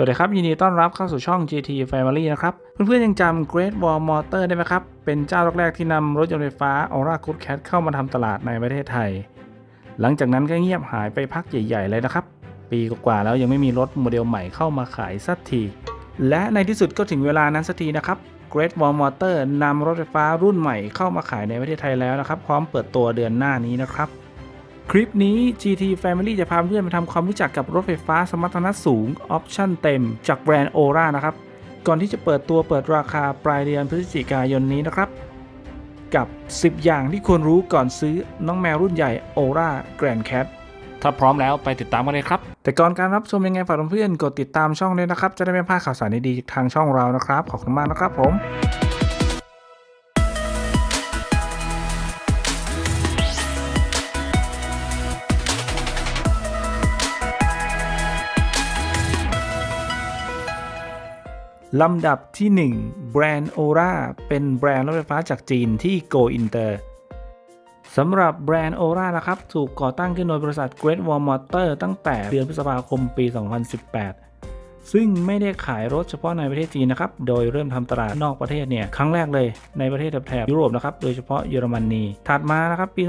สวัสดีครับ ยินดีต้อนรับเข้าสู่ช่อง GT Family นะครับ เพื่อนๆยังจำ Great Wall Motor ได้ไหมครับ เป็นเจ้าแรกๆที่นำรถยนต์ไฟฟ้า Aura Good Cat เข้ามาทำตลาดในประเทศไทย หลังจากนั้นก็เงียบหายไปพักใหญ่ๆเลยนะครับ ปีกว่าๆแล้วยังไม่มีรถโมเดลใหม่เข้ามาขายสักที และในที่สุดก็ถึงเวลานั้นสักทีนะครับ Great Wall Motor นำรถไฟฟ้ารุ่นใหม่เข้ามาขายในประเทศไทยแล้วนะครับ พร้อมเปิดตัวเดือนหน้านี้นะครับ คลิปนี้ GT Family จะพาเพื่อนไปทำความรู้จักกับรถไฟฟ้าสมรรถนะสูง ออปชั่นเต็ม จากแบรนด์ Ora นะครับ ก่อนที่จะเปิดตัวเปิดราคาปลายเดือนพฤศจิกายนนี้นะครับ กับ 10 อย่างที่ควรรู้ก่อนซื้อน้องแมวรุ่นใหญ่ Ora Grand Cat ถ้าพร้อมแล้วไปติดตามกันเลยครับ แต่ก่อนการรับชมยังไงฝากเพื่อนๆกดติดตามช่องด้วยนะครับ จะได้ไม่พลาดข่าวสารดีๆจากทางช่องเรานะครับ ขอบคุณมากนะครับผม ลำดับที่ 1 แบรนด์ Ora เป็นแบรนด์รถไฟฟ้าจากจีนที่ Go Inter สำหรับแบรนด์ Ora นะครับ ถูกก่อตั้งขึ้นโดยบริษัท Great Wall Motor ตั้งแต่เดือนพฤษภาคมปี 2018 ซึ่งไม่ได้ขายรถเฉพาะในประเทศจีนนะครับ โดยเริ่มทำตลาดนอกประเทศเนี่ยครั้งแรกเลยในประเทศแถบยุโรปนะครับ โดยเฉพาะเยอรมนี ถัดมานะครับปี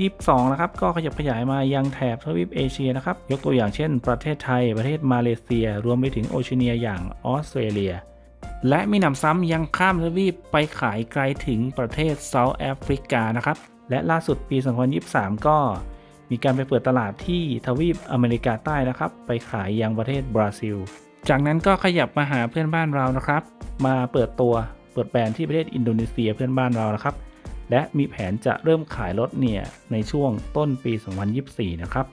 2022 นะครับ ก็ขยับขยายมายังแถบทวีปเอเชียนะครับ ยกตัวอย่างเช่น ประเทศไทย ประเทศมาเลเซีย รวมไปถึงโอเชียเนียอย่างออสเตรเลีย และมีหนำซ้ำยังข้ามทวีปไปขายไกลถึงประเทศเซาท์แอฟริกานะครับ และล่าสุดปี 2023 ก็มีการไปเปิดตลาดที่ทวีปอเมริกาใต้นะครับ ไปขายยังประเทศบราซิล จากนั้นก็ขยับมาหาเพื่อนบ้านเรานะครับ มาเปิดตัวเปิดแบรนด์ที่ประเทศอินโดนีเซียเพื่อนบ้านเรานะครับ และมีแผนจะเริ่มขายรถเนี่ยในช่วงต้นปี 2024 นะครับ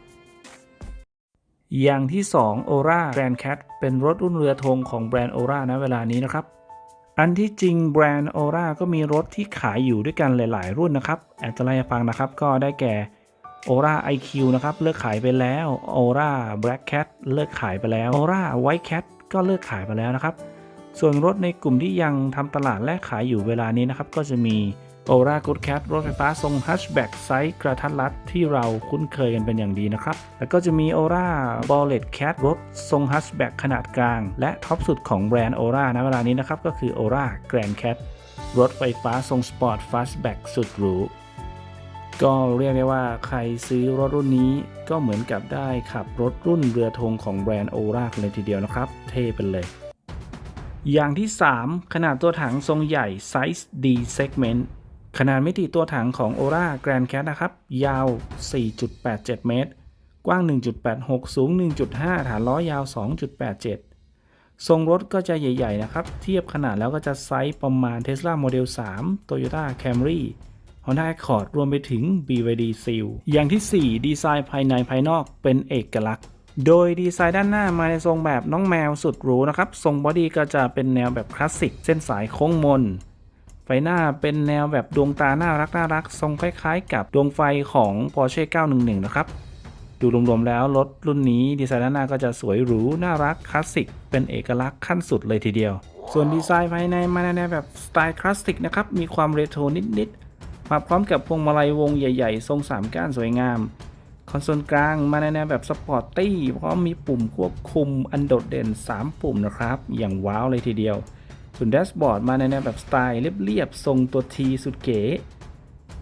อย่างที่ 2 Ora Grand Cat เป็นรถรุ่นเรือธงของแบรนด์ Ora ณเวลานี้นะครับ อันที่จริงแบรนด์ Ora ก็มีรถที่ขายอยู่ด้วยกันหลาย ๆ รุ่นนะครับแอบจะไล่ฟังนะครับ ก็ได้แก่ Ora IQ นะครับเลิกขายไปแล้ว Ora Black Cat เลิกขายไปแล้ว Ora White Cat ก็เลิกขายไปแล้วนะครับ ส่วนรถในกลุ่มที่ยังทำตลาดและขายอยู่เวลานี้นะครับ ก็จะมี Ora Good Cat รถไฟฟ้าทรง Hatchback ไซส์กระทัดรัดที่เราคุ้นเคยกันเป็นอย่างดีนะครับ แล้วก็จะมี Ora Bullet Cat รถทรง Hatchback ขนาดกลาง และท็อปสุดของแบรนด์ Ora ณเวลานี้นะครับก็คือ Ora Grand Cat รถไฟฟ้าทรง Sport Fastback สุดหรู ก็เรียกได้ว่าใครซื้อรถรุ่นนี้ก็เหมือนกับได้ขับรถรุ่นเรือธงของแบรนด์ Ora กันเลยทีเดียวนะครับ เท่เป็นเลย อย่างที่ 3 ขนาดตัวถังทรงใหญ่ Size D Segment ขนาดมิติตัวถังของ Ora Grand Cat นะครับ ยาว 4.87 เมตร กว้าง 1.86 สูง 1.5 ฐานล้อยาว 2.87 ทรงรถก็จะใหญ่ ๆ นะครับ เทียบขนาดแล้วก็จะไซส์ประมาณ Tesla Model 3 Toyota Camry Honda Accord รวมไปถึง BYD Seal อย่างที่ 4 ดีไซน์ภายในภายนอกเป็นเอกลักษณ์ โดยดีไซน์ด้านหน้ามาในทรงแบบน้องแมวสุดหรูนะครับ ทรงบอดี้ก็จะเป็นแนวแบบคลาสสิก เส้นสายโค้งมน ไฟหน้าเป็นแนวแบบดวงตาน่ารักน่ารัก ทรงคล้ายๆ กับดวงไฟของ Porsche 911 นะครับดูรวมๆแล้วรถรุ่นนี้ดีไซน์ด้านหน้าก็จะสวยหรู น่ารักคลาสสิก เป็นเอกลักษณ์ขั้นสุดเลยทีเดียว ส่วนดีไซน์ภายในมาในแนวแบบสไตล์คลาสสิกนะครับ มีความเรโทรนิดๆ มาพร้อมกับพวงมาลัยวงใหญ่ๆ ทรงสามก้านสวยงาม คอนโซลกลางมาในแนวแบบสปอร์ตตี้พร้อมมีปุ่มควบคุมอันโดดเด่น 3 ปุ่มนะครับ อย่างว้าวเลยทีเดียว ส่วนแดชบอร์ดมาในแนวแบบสไตล์เรียบๆ ทรงตัว T สุดเก๋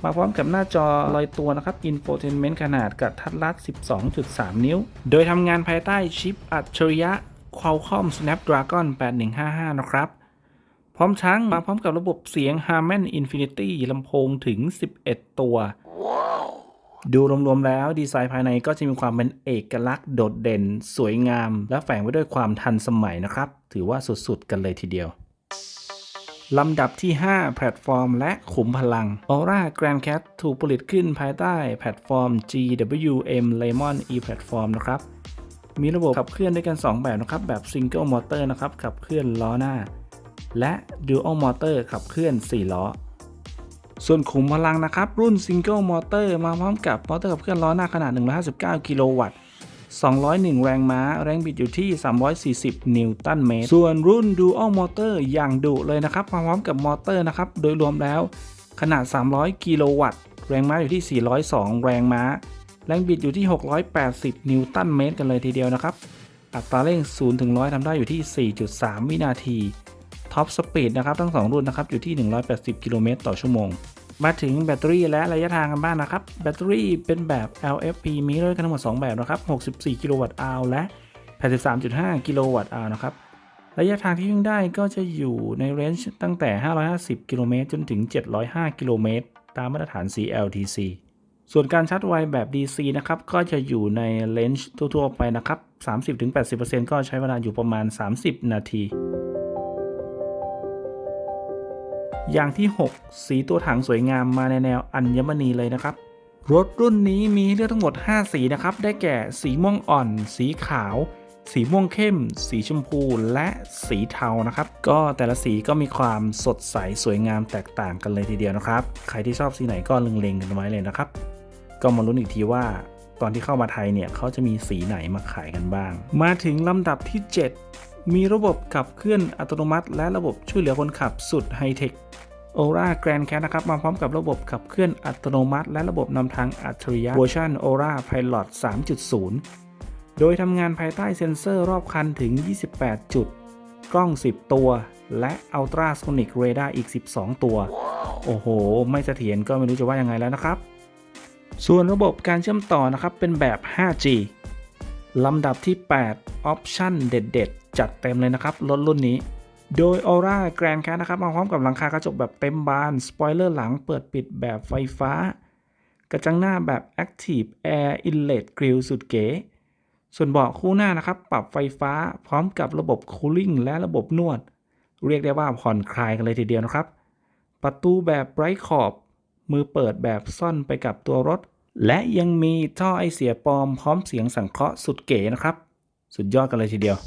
มาพร้อมกับหน้าจอลอยตัวนะครับ Infotainment ขนาดกระทัดรัด 12.3 นิ้ว โดยทำงานภายใต้ชิปอัจฉริยะ Qualcomm Snapdragon 8155 นะครับ พร้อมทั้งมาพร้อมกับระบบเสียง Harman Infinity ลำโพงถึง 11 ตัว ดูรวมๆแล้วดีไซน์ภายในก็จะมีความเป็นเอกลักษณ์โดดเด่น สวยงาม และแฝงไว้ด้วยความทันสมัยนะครับ ถือว่าสุดๆ กันเลยทีเดียวลำดับที่ 5 แพลตฟอร์ม และขุมพลัง Aura Grand Cat ถูกผลิตขึ้นภายใต้แพลตฟอร์ม GWM Lemon E Platform นะครับ มีระบบขับเคลื่อนด้วยกัน 2 แบบนะครับ แบบ Single Motor นะครับ ขับเคลื่อนล้อหน้า และ Dual Motor ขับเคลื่อน 4 ล้อ ส่วนขุมพลังนะครับ รุ่น Single Motor มาพร้อมกับมอเตอร์ขับเคลื่อนล้อหน้าขนาด 159 กิโลวัตต์201 แรงม้า แรงบิดอยู่ที่ 340 นิวตันเมตร ส่วนรุ่น Dual Motor อย่างดุเลยนะครับมาพร้อมกับมอเตอร์นะครับ โดยรวมแล้วขนาด 300 กิโลวัตต์ แรงม้าอยู่ที่ 402 แรงม้า แรงบิดอยู่ที่ 680 นิวตันเมตร กันเลยทีเดียวนะครับ อัตราเร่ง 0 ถึง 100ทำได้อยู่ที่ 4.3 วินาที ท็อปสปีดนะครับทั้ง 2 รุ่นนะครับอยู่ที่ 180 กิโลเมตรต่อชั่วโมง มาถึงแบตเตอรี่และระยะทางกันบ้างนะครับ แบตเตอรี่เป็นแบบ LFP มีด้วยกันทั้งหมด 2 แบบนะครับ 64 กิโลวัตต์อาวและ 83.5 กิโลวัตต์อาวนะครับ ระยะทางที่วิ่งได้ก็จะอยู่ในเรนจ์ตั้งแต่ 550 กิโลเมตรจนถึง 705 กิโลเมตรตามมาตรฐาน CLTC ส่วนการชาร์จไวแบบ DC นะครับ ก็จะอยู่ในเลนจ์ทั่ว ๆ ไปนะครับ 30-80%ก็ใช้เวลาอยู่ประมาณ 30 นาที อย่างที่ 6 สีตัวถังสวยงามมาในแนวอัญมณีเลยนะครับ รถรุ่นนี้มีเลือกทั้งหมด 5 สีนะครับ ได้แก่สีม่วงอ่อน สีขาว สีม่วงเข้ม สีชมพู และสีเทานะครับ ก็แต่ละสีก็มีความสดใสสวยงามแตกต่างกันเลยทีเดียวนะครับ ใครที่ชอบสีไหนก็เล็งๆกันไว้เลยนะครับ ก็มาลุ้นอีกทีว่าตอนที่เข้ามาไทยเนี่ยเขาจะมีสีไหนมาขายกันบ้าง มาถึงลำดับที่ 7 มีระบบขับเคลื่อนอัตโนมัติ และระบบช่วยเหลือคนขับสุดไฮเทค Aura Grand Cat นะครับมาพร้อมกับระบบขับเคลื่อนอัตโนมัติ และระบบนำทางอัจฉริยะเวอร์ชัน Aura Pilot 3.0 โดยทำงานภายใต้เซ็นเซอร์รอบคันถึง 28 จุด กล้อง 10 ตัว และ Ultrasonic Radar อีก 12 ตัว โอ้โห ไม่เสถียรก็ไม่รู้จะว่ายังไงแล้วนะครับ ส่วนระบบการเชื่อมต่อนะครับเป็นแบบ 5G ลำดับที่8ออปชั่นเด็ด ๆ จัดเต็มเลยนะครับรถรุ่นนี้ โดย Aura Grand Cat นะครับมาพร้อมกับหลังคากระจกแบบเต็มบาน สปอยเลอร์หลังเปิดปิดแบบไฟฟ้า กระจังหน้าแบบ Active Air Inlet Grill สุดเก๋ ส่วนเบาะคู่หน้านะครับ ปรับไฟฟ้าพร้อมกับระบบ Cooling และระบบนวด เรียกได้ว่าผ่อนคลายกันเลยทีเดียวนะครับ ประตูแบบไร้ขอบ มือเปิดแบบซ่อนไปกับตัวรถ และยังมีท่อไอเสียปลอมพร้อมเสียงสังเคราะห์สุดเก๋นะครับ สุดยอดกันเลยทีเดียว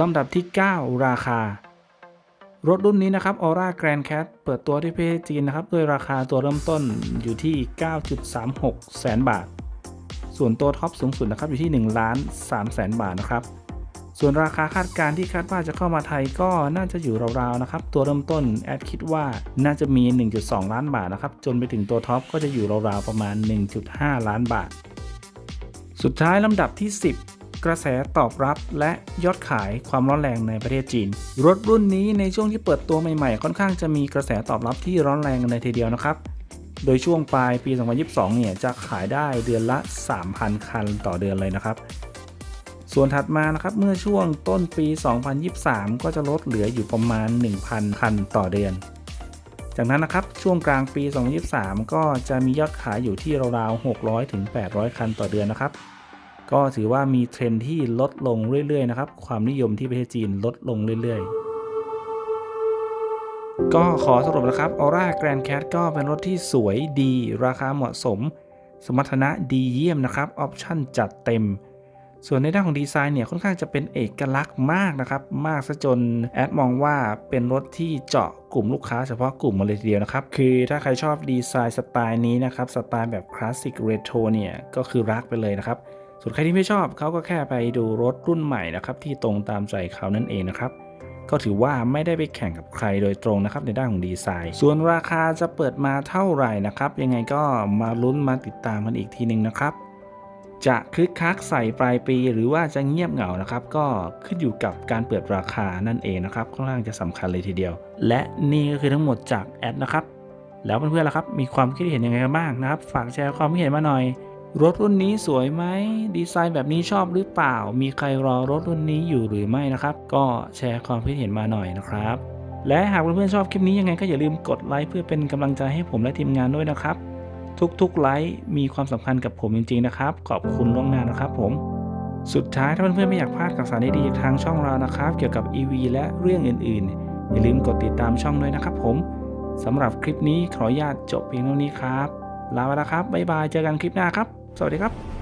ลำดับที่ 9 ราคา รถรุ่นนี้นะครับ Aura Grand Cat เปิดตัวที่ประเทศจีนนะครับด้วยราคาตัวเริ่มต้นอยู่ที่ 9.36 แสนบาท ส่วนตัวท็อปสูงสุดนะครับอยู่ที่1ล้าน3แสนบาทนะครับ ส่วนราคาคาดการณ์ที่คาดว่าจะเข้ามาไทยก็น่าจะอยู่ราวๆนะครับ ตัวเริ่มต้นแอดคิดว่าน่าจะมี 1.2 ล้านบาทนะครับ จนไปถึงตัวท็อปก็จะอยู่ราวๆประมาณ 1.5 ล้านบาท สุดท้ายลำดับที่ 10 กระแสตอบรับและยอดขายความร้อนแรงในประเทศจีน รถรุ่นนี้ในช่วงที่เปิดตัวใหม่ๆ ค่อนข้างจะมีกระแสตอบรับที่ร้อนแรงกันเลยทีเดียวนะครับ โดยช่วงปลายปี 2022 เนี่ยจะขายได้เดือนละ 3,000 คันต่อเดือนเลยนะครับ ส่วนถัดมานะครับเมื่อช่วงต้นปี 2023 ก็จะลดเหลืออยู่ประมาณ 1,000 คันต่อเดือน จากนั้นนะครับช่วงกลางปี 2023 ก็จะมียอดขายอยู่ที่ราวๆ 600-800 คันต่อเดือนนะครับ ก็ถือว่ามีเทรนด์ที่ลดลงเรื่อยๆนะครับ ความนิยมที่ประเทศจีนลดลงเรื่อยๆก็ขอสรุปนะครับ Aura Grand Cat ก็เป็นรถที่สวยดี ราคาเหมาะสม สมรรถนะดีเยี่ยมนะครับ ออปชั่นจัดเต็ม ส่วนในด้านของดีไซน์เนี่ย ค่อนข้างจะเป็นเอกลักษณ์มากนะครับ มากซะจนแอดมองว่าเป็นรถที่เจาะกลุ่มลูกค้าเฉพาะกลุ่มมาเลยทีเดียวนะครับ คือถ้าใครชอบดีไซน์สไตล์นี้นะครับ สไตล์แบบคลาสสิกเรโทรเนี่ย ก็คือรักไปเลยนะครับ ส่วนใครที่ไม่ชอบเขาก็แค่ไปดูรถรุ่นใหม่นะครับที่ตรงตามใจเขานั่นเองนะครับก็ถือว่าไม่ได้ไปแข่งกับใครโดยตรงนะครับในด้านของดีไซน์ ส่วนราคาจะเปิดมาเท่าไหร่นะครับ ยังไงก็มาลุ้นมาติดตามกันอีกทีหนึ่งนะครับ จะคึกคักใส่ปลายปีหรือว่าจะเงียบเหงานะครับ ก็ขึ้นอยู่กับการเปิดราคานั่นเองนะครับค่อนข้างจะสำคัญเลยทีเดียว และนี่ก็คือทั้งหมดจากแอดนะครับ แล้วเพื่อนๆล่ะครับ มีความคิดเห็นยังไงกันบ้างนะครับ ฝากแชร์ความคิดเห็นมาหน่อย รถรุ่นนี้สวยไหมดีไซน์แบบนี้ชอบหรือเปล่า มีใครรอรถรุ่นนี้อยู่หรือไม่นะครับ ก็แชร์ความคิดเห็นมาหน่อยนะครับ และหากเพื่อนๆชอบคลิปนี้ยังไงก็อย่าลืมกดไลค์เพื่อเป็นกำลังใจให้ผมและทีมงานด้วยนะครับ ทุกๆไลค์มีความสำคัญกับผมจริงๆนะครับ ขอบคุณล่วงหน้านะครับผมสุดท้ายถ้าเพื่อนๆไม่อยากพลาดข่าวสารดีๆทางช่องเรานะครับ เกี่ยวกับ EV และเรื่องอื่นๆ อย่าลืมกดติดตามช่องด้วยนะครับผมสำหรับคลิปนี้ขออนุญาตจบเพียงเท่านี้ครับลาไปแล้วครับ บ๊ายบาย เจอกันคลิปหน้าครับ สวัสดีครับ